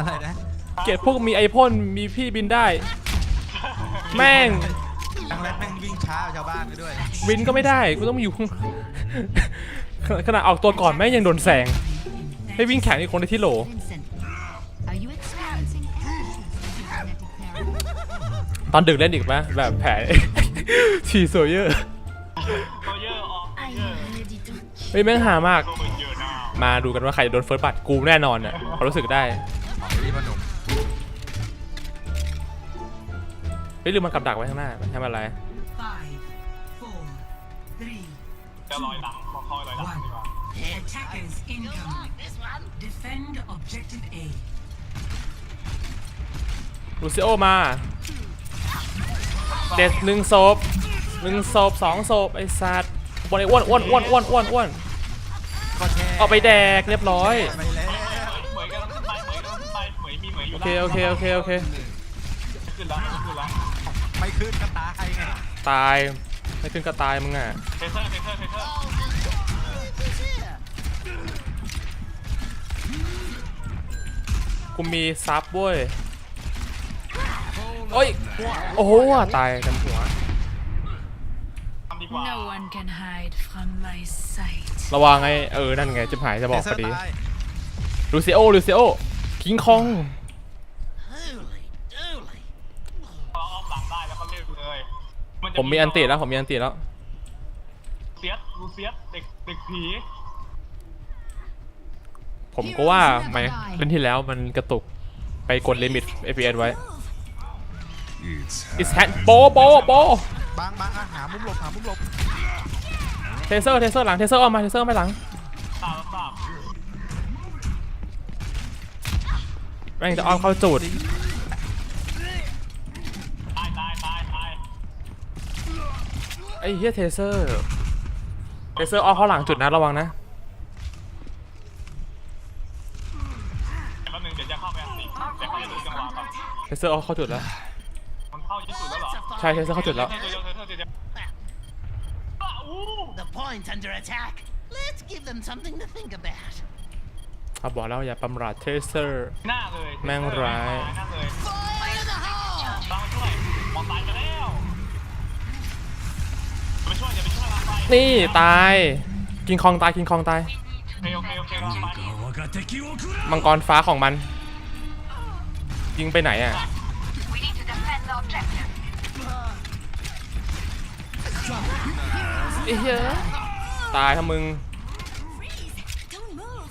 อะไรนะเกลียดพวกมีไอพ่นมีพี่บินได้ แม่งทางแรกแม่งวิ่งช้ากว่าชาวบ้านไปด้วยวินก็ไม่ได้กูต้องอยู่ข้างขนาดออกตัวก่อนแม่งยังโดนแซงให้วิ่งแข่งอีกคนในที่โหล Vincent, are you experiencing any genetic therapy? ตอนดึกเล่นอีกไหมแบบแผลชีโซเยอร์ตัวเยอะออก I เยอะ am ready to เฮ้ยแม่งหามากตัวมันเยอะนะมาดูกันว่าใครจะโดนเฟิร์สบัตกูแน่นอนอะเขามรู้สึกได้ ของที่พนมเฮ้ยลืมมันกับดักไว้ข้างหน้าทำอะไร Five, four, three, จะลอยหลังขอคอยลอยหลังดีกว่า attackers incoming. Defend objective A. ลูซิโอมาเด็ดหนึ่งศพหนึ่งศพสองศพไอ้สัตว์บอลไอ้อ้วนอ้วนอ้วนอ้วนอ้วนอ้วนก็แช่เอาไปแดกเรียบร้อยไป เหมยอยู่โอเคโอเคโอเคโอเคขึ้นแล้วขึ้นแล้วไม่ขึ้นก็ตายไงตายไม่ขึ้นก็ตายมึงอะเทเซอร์เทเซอร์เทเซอร์กูมีซับเว้ยโอ้ยโอ้โหตายกันหัวทำดีกว่า No one can hide from my sight. ระวังไอ้เออนั่นไงจะหายจะบอกเทพอดีเซร์ตายลูซิโอลูซิโอคิงคอง เราอ้อมหลัง ได้แล้วก็เล่นเลยนจะผมมีอันติแล้วผมมีอันติแล้ว เซียสลูเซียสเด็กเด็กผีผมก็ว่าไหมเล่นที่แล้วมันกระตุกไปกดลิมิต FPS ไว้ It's hand โปโปโปบางบางอะหามุมหลบหามุมหลบเทเซอร์เทเซอร์หลังเทเซอร์ออกมาเทเซอร์ไม่หลังตามตามแม่งจะอ้อมเข้าจุด ตายตายตายตาย ไอ้เฮียเทเซอร์ เทเซอร์อ้อมเข้าหลังจุดนะระวังนะ แป๊บนึงเดี๋ยวจะเข้าไปอันติแต่เข้าไปดูจังหวะก่อนเทเซอร์อ้อมเข้าจุดแล้ว มันเข้ายี่สุดแล้วเหรอใช่เทเซอร์เข้าจุดแล้วเทเซอร์เทเซอร์เทเซอร์อ้าวอู้ The point under attack. Let's give them something to think about. เขาบอกแล้วอย่าประมาทเทเซอร์ หน้าเลยแม่งร้าย หน้าเลย นี่ตาย กิงคองตายกิงคองตาย โอเคโอเคโอเคลางไปมังกรฟ้าของมัน ยิงไปไหนอะไอ้เหี้ยตายทำมึง Don't move.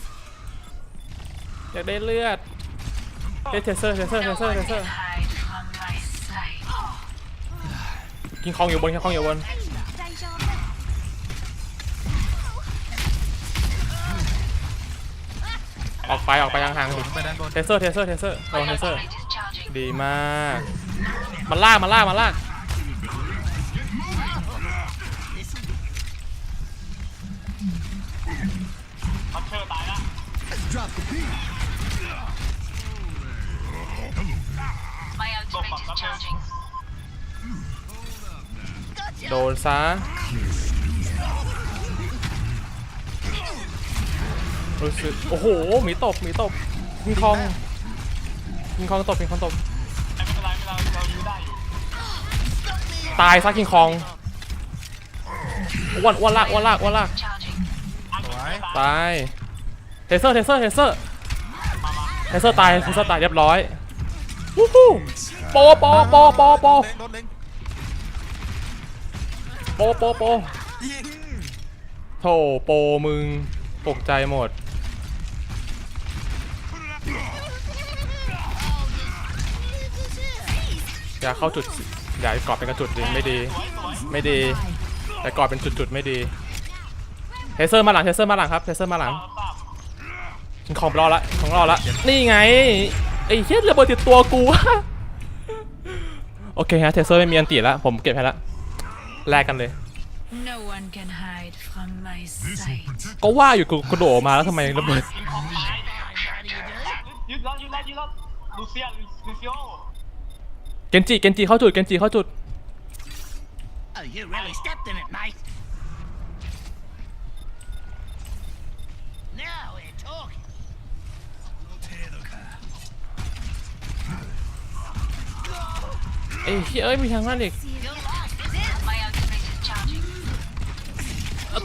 อยากได้เลือดเฮ้ยเทเซอร์เทเซอร์เทเซอร์เทเซอร์ Hide from my sight. กิงคองอยู่บนกิงคองอยู่บน ออกไปออกไปห่างๆดิไปด้านบนเทเซอร์เทเซอร์เทเซอร์ระวังเทเซอร์ ดีมากมันลากมันลากมันลากพัชเชอร์ตายแล้ว My หลบแบบนั้นเลยโดนซะ รู้สึกโอ้โหหมีตบหมีตบกิงคองกิงคองตบกิงคองตบไม่เป็นไรเป็นไรเรายื้อได้อยู่ตายซะกิงคองอ้วนอ้วนลากอ้วนลากอ้วนลากตายเทเซอร์เทเซอร์เทเซอร์เทเซอร์ตายเทเซอร์ตายเรียบร้อยวู้ฮู้โปโปโปโปโปเล็งโปโปโปโถโปมึงตกใจหมด อย่าเข้าจุดสิอย่าไปกอดเป็นกระจุดดิไม่ดี ไม่ดี แต่กอดเป็นจุดๆไม่ดีเทเซอร์มาหลังเทเซอร์มาหลังครับเทเซอร์มาหลังตามชิงคอมรอละของรอละนี่ไงไอ้เหี้ยระเบิดติดตัวกูวะโอเคฮะเทเซอร์ไม่มีอันตีแล้วผมเก็บให้ละแลกกันเลย No one can hide from my sight. ก็ว่าอยู่กูกระโดดออกมาแล้วทำไมระเบิดยืดแล้วยืดแล้วยืดแล้วลูเซียลูซิโอ เกนจิเกนจิเข้าจุดเกนจิเข้าจุด Oh, you really stepped in it, mate. เอ้ยเฮ้ยมีทางนั้นอีก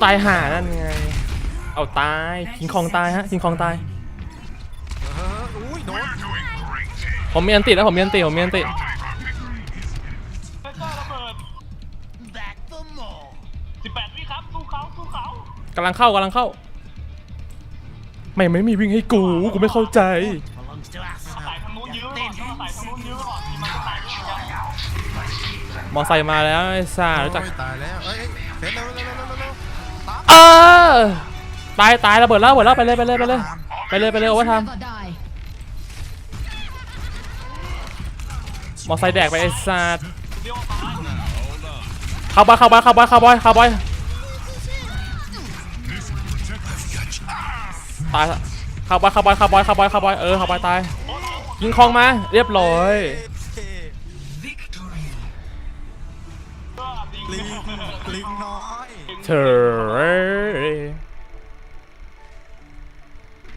ตายห่านั่นไง เอาตายคิงคองตายฮะคิงคองตาย ผมมีอันติแล้วผมมีอันติผมมีอันติ กำลังเข้ากำลังเข้า ไม่ไม่มีวิ่งให้กู กูไม่เข้าใจ Belongs to us. ใส่ทางนู้นยื้อไว้ก่อนต้องใส่ทางนู้นยื้อไว้ก่อนที่มันจะใส่ด้วยกันมอไซค์มาแล้วไอ้ซ่ารู้จัก โอ้ยตายแล้วเอ้ยเอ้ยเฟซเร็วเร็วเร็วเร็วเร็วตามเออ ตายตายระเบิดแล้วระเบิดแล้วไปเลยไปเลยไปเลยไปเลยไปเลยโอเวอร์ไทม์ Never die. มอไซค์แดกไปไอ้สัตว์เดี๋ยวตายเข้าบอยเข้าบอยเข้าบอยเข้าบอยเข้าบอย ตายเข้าบอยเข้าบอยเข้าบอยเข้าบอยเข้าบอยเออเข้าบอยตายยิงคองมา เรียบร้อยเท่ Victory. ก็ดีลิงลิงน้อยเธอ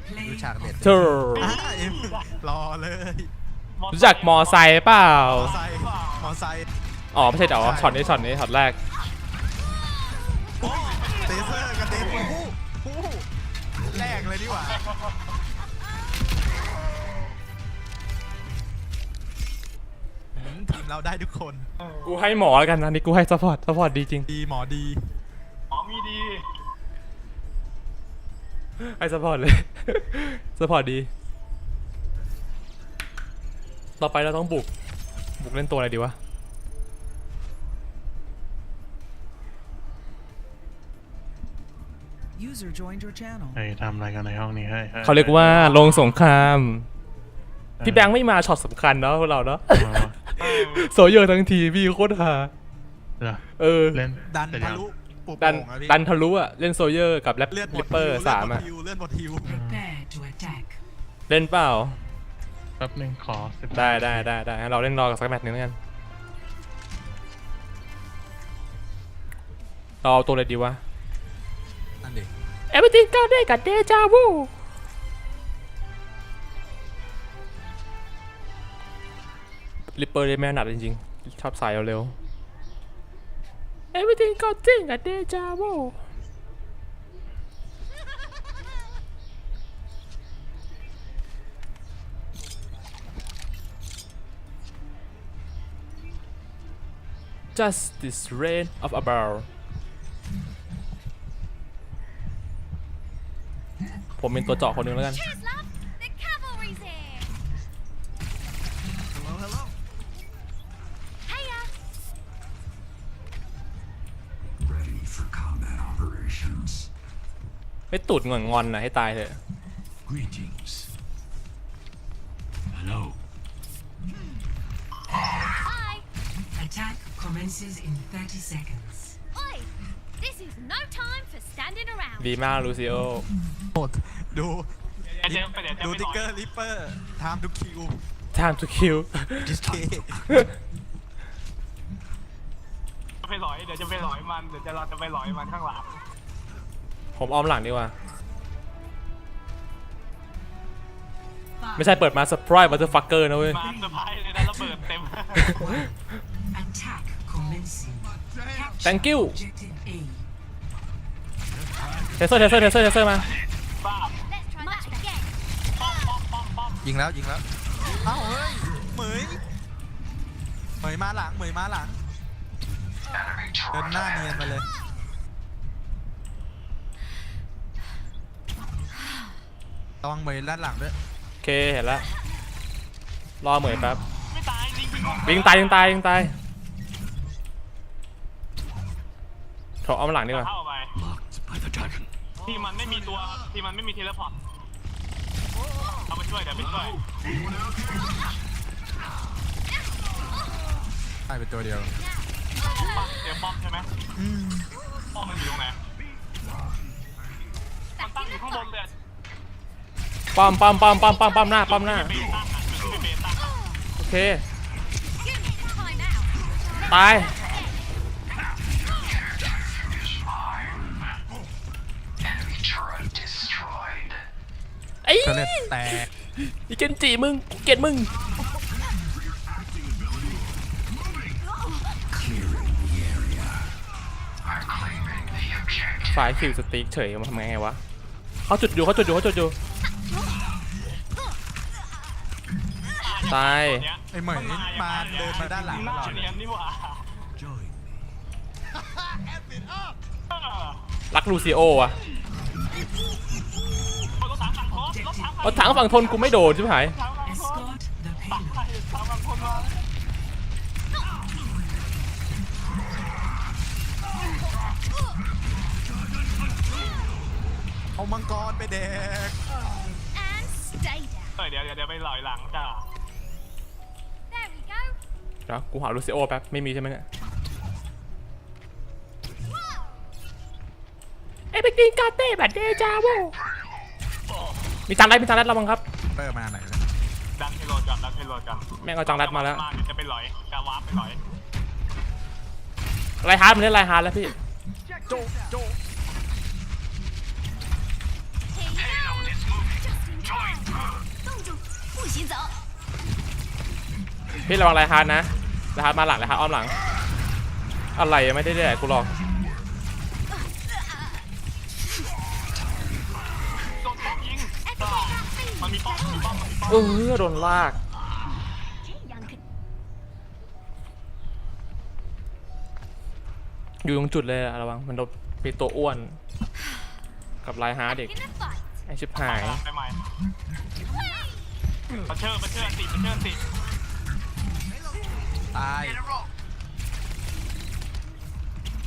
Play ดูฉากเด็ดเธออะเอ็มรอเลยรู้จักมอไซค์เปล่า มอไซค์มอไซค์อ๋อไม่ใช่เดี๋ยวช็อตนี้ช็อตนี้ช็อตแรกเตเซอร์กับเดนผู้ผู้ แรกเลยดีกว่าอืมทีมเราได้ทุกคน กูให้หมอแล้วกันนะนี่กูให้ซัพพอร์ตซัพพอร์ตดีจริง ดีหมอดีอ๋อมีดีให้ซัพพอร์ตเลยซัพพอร์ตดี ต่อไปเราต้องบุก บุกเล่นตัวอะไรดีวะ User joined your channel. เฮ้ยทำอะไรกันในห้องนี้เฮ้ยฮ้ยเขาเรียกว่าลงสงคราม พี่แบงค์ไม่มาช็อตสำคัญเนาะพวกเราเนาะโซเยอร์ทั้งทีพี่โคตรฮาเหรอเออ เล่นดันเสร็จทะยังลุปุบดันโป่งอะพี่ดันทะลุอะเล่นโซเยอร์กับแรปเลือดหมลิดปเปอร์ฮิวสามอะเลือดหมดฮิว Prepare to attack. เล่นเปล่า แป๊บหนึงขอสิบได้ได้ได้ได้งั้นเราเล่นรอกับสักแมตช์หนึงแล้วกันเราเอาตัวอะไรดีวะ นั่นดิ Everything ก็ได้กับเดจาวูลิปเปอร์ได้แม่หนัดจริงๆ ชอบสายเร็วๆ Everything ก็จริงกับเดจาวู just this rain of a bar ผมเป็นตัวเจาะคนหนึงแล้วกัน Cheers, love. The cavalry's here. Hello Hello Hiya. Ready for combat operations. ไม่ตูดงอนงอนๆนะให้ตายเถอะ Greetings. Hello. Hi. Attack commences in 30 seconds. Oi. This is no time for standing around. ดีมากลูซิโอหมดดู เดี๋ยวจะไปเดี๋ยวจะดูไปติ๊กหเกน่ออยร์ลิปเปอร์ time to kill time to kill ดิสเคจะไปหลอยเดี๋ยวจะไปหลอยมันเดี๋ยวจะเราจะไปหลอยมันข้างหลังผมอ้อมหลังดีกว่า Five, ไม่ใช่เปิดมา surprise motherfucker นะเว้ย มาเซอร์ไพรส์เลยนะระเบิดเต็ม attack commencing. Capture Thank you. Objective A. เทเซอร์เทเซอร์เทเซอร์เทเซอร์มาบ้า Let's try that again. ยิงแล้วยิงแล้วเอ้าเฮ้ยเหมยเหมยมาหลังเหมยมาหลังเดินหน้าเนียนมาเลยระวังเหมยด้านหลังด้วยโอเคเห็นแล้วรอเหมยแป๊บไม่ตายจริงจริงวิ่งตายยิงตายยิงตายโถเอามาหลังดีกว่า เข้าไป Locked by the dragon. ที่มันไม่มีตัวที่มันไม่มีเทเลพอร์ตเอาไปช่วยเดี๋ยวไปช่วยได้เป็นตัวเดียวเดี๋ยวป้อมใช่ไหมป้อมมันอยู่ตรงไหนมันตั้งอยู่ข้างบนเลยป้อมป้อมป้อมป้อมป้อมป้อมหน้าป้อมหน้าเบตั้งอะเป็นเบตั้งอะโอเค Time out. ตาย ไอ้เสลดแตกอีเจนจีมึงเกลียมึง ฝ่ายคิวสติ๊กเฉยมาทำไงวะเขาจุดอยู่เขาจุดอยู่เขาจุดอยู่ตายไอ้เหมยมาเดินมาด้านหลังตลอดรักลูซิโออะ ฝั่งโคตรถถังรถถังฝั่งทนกูไม่โดนใช่ไหมฝั่งโคตร Escort the payload. ฝั่งฝั่งคนมาเอามังกรไปแดก And stay down. เฮ้ยเดี๋ยวเดี๋ยวเดี๋ยวไปหลอยหลังจ้า There we go. เดี๋ยวกูหาลูซิโอแป๊บไม่มีใช่ไหมเนี่ยเอ้ยไปกินกาเต้แบบเดจาโว มีจังรัดมีจังรัดระวังครับ เตอร์มาไหนดันให้รลจันดันให้รลจันแม่งเอาจังรัดมาแล้ว จะไปลอยจะวาร์ปไปลอยไลฮาร์ดมันเล่นไลฮาร์ดแล้วพี่ โจโจพี่ระวังไลฮาร์ดนะไลฮาร์ดมาหลังไลฮาร์ดอ้อมหลัง อะไรไม่ได้เลยกูหรอก เออโดนลาก อยู่ตรงจุดเลยอะระวังมันโดนมีตัวอ้วน กับลายฮาร์ดอีกไอชิบหาย ไปใหม่ประเชิญปรเชิญสิมาเชิญสิตาย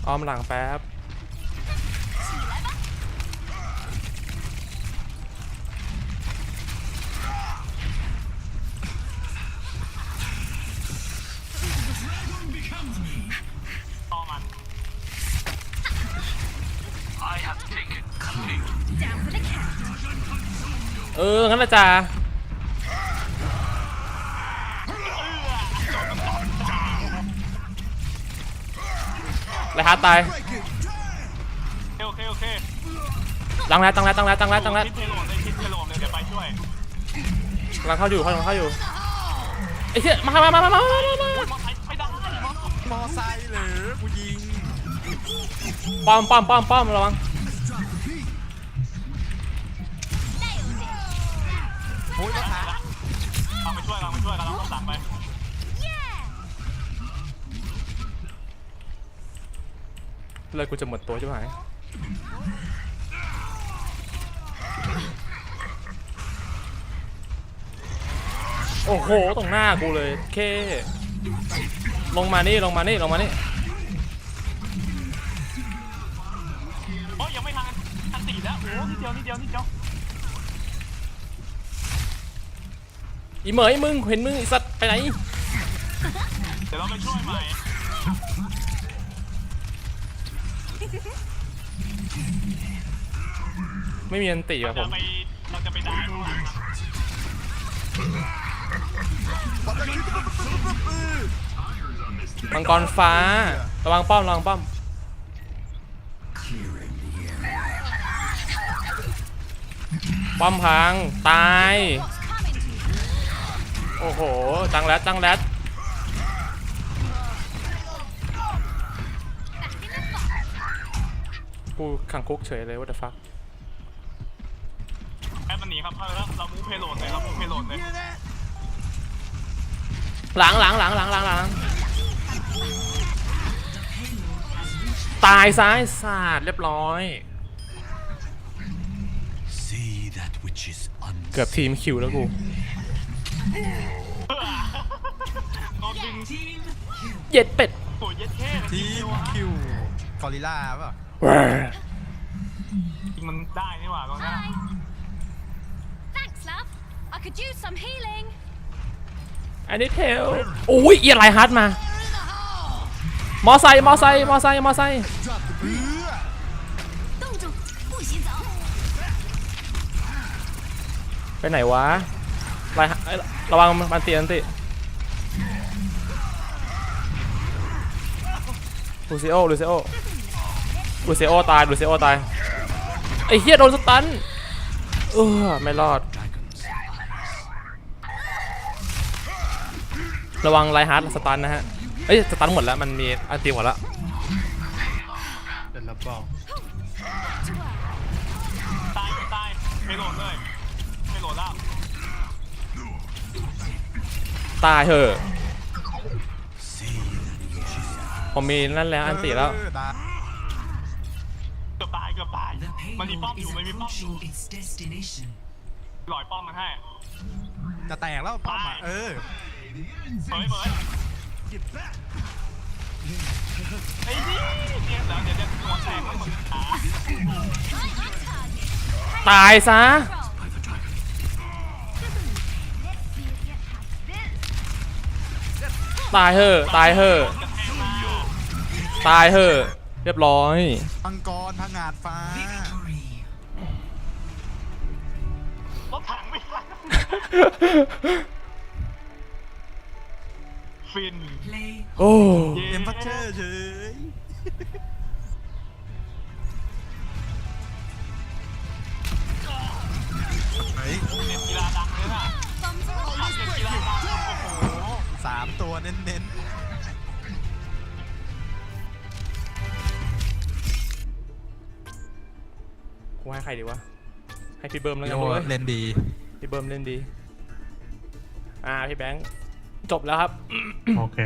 อ้อมหลังแป๊บ เออ งั้นละจ้าไรฮาร์ดตายโอเคโอเคตั้งแล้วตั้งแล้วตั้งแล้วตั้งแล้วตั้งแล้วคิดเทโลเลยคิดเทโลเลยเดี๋ยวไปช่วยกำลังเข้าอยู่กำลังเข้าอยู่ไอ้เหี้ยมามามามามามามาอุ้ยมอไซค์ไม่ได้มอมอไซค์หรือกูยิงป้อมป้อมป้อมป้อมระวัง อ้ยรถถังเราไปช่วยเราไปช่วยกันเราต้องสั่งไปเลยกูจะหมดตัวใช่ไหมโอ้โห ตรงหน้ากูเลยเค ลงมานี่ ลงมานี่ ลงมานี่ โอ้ยยังไม่ทันอันตีแล้วโอ้นิดเดียวนิดเดียวนิดเดียว อีเหมยมึงเห็นมึงไอีสัตว์ไปไหนเดี๋ยวเราไปช่วยใหม่ไม่มีอันติเราอะผจะมไปเราจะไปได้ข้างหลังนะมังกรฟ้าระวังป้อมระวังป้อม Clearing the area. ป้อมพังตาย โอ้โหจังแรดจังแรด Back in the fight. กูขังคุกเฉยเลย what the fuck แอปมันหนีครับเราเรามูเพโลดเลยเรามูเพโลดเลยหลังหลังหลังหลังหลังหลังตายซ้ายสาดเรียบร้อย See that which is เกือบทีมคิวแล้วกู กองยิงที่เย็ดเป็ดโหเย็ดแค่ทีมคิวกอริลลาเปล่ะจริงมันได้นี่หว่ากองหน้า Thanks, love. I could use some healing. อันนี้เทลโอ้ยเอียไลฮาร์ดมา มอไซค์มอไซค์มอไซค์มอไซค์ไปไหนวะ ไรฮะเอ้ยระวังมันตีอันติลูซิโอลูซิโอลูซิโอตายลูซิโอตายไอ้เฮียโดนสตันเออไม่รอด ระวังไลฮาร์ดสตันนะฮะเอ้ยสตันหมดแล้วมันมีอันตีหมดแล้วเดี๋ยวเราบอกเลยไม่โหลดแล้ว ตายเถอะ See that which is ผมมีนั่นแล้วอันติแล้วเออได้เกือบตายเกือบตาย The มันมีป้อม payload อยู่ is มันมีป้อมอยู่ approaching its destination. หลอยป้อมมันให้จะแตกแล้วป้อมอะเออเหมยเหมยไอ้นี่เนี่ยเดี๋ยวเดี๋ยวจะหัวแตกมันหมดขาตายซะ ตายเถอะตายเถอะตายเถอะเรียบร้อยมังกรพังงาดฟ้า Victory. รถถังไม่ทันฟิน Play โอ้เอ็มพัชเชอร์เฉยเฮ้ยเน็ตกีฬาดังเลยน่ะ สามตัวเน้นกูให้ใครดีวะ ให้พี่เบิร์มๆแล้วโยกันเว้ยเล่นดี พี่เบิร์มเล่นดี อ่าพี่แบงค์จบแล้วครับ โอเค